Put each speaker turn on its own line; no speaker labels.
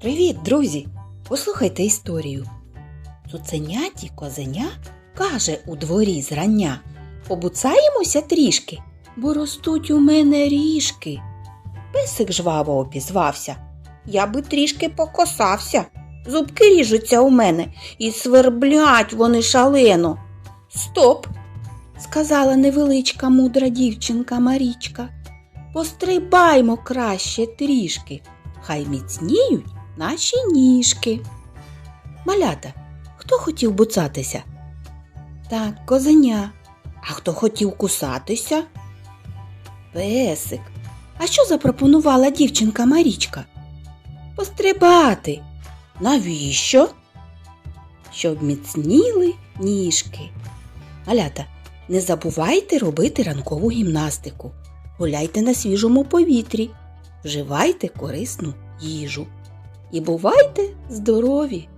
Привіт, друзі! Послухайте історію. Цуценяті козеня каже у дворі зрання Побуцаємося трішки, бо ростуть у мене ріжки. Песик жваво опізвався. Я би трішки покосався. Зубки ріжуться у мене і сверблять вони шалено. Стоп! сказала невеличка мудра дівчинка Марічка. Пострибаймо краще трішки, хай міцніють наші ніжки. Малята, хто хотів буцатися? Так, козеня. А хто хотів кусатися? Песик. А що запропонувала дівчинка Марічка? Пострибати. Навіщо? Щоб міцніли ніжки. Малята, не забувайте робити ранкову гімнастику. Гуляйте на свіжому повітрі, вживайте корисну їжу. І бувайте здорові!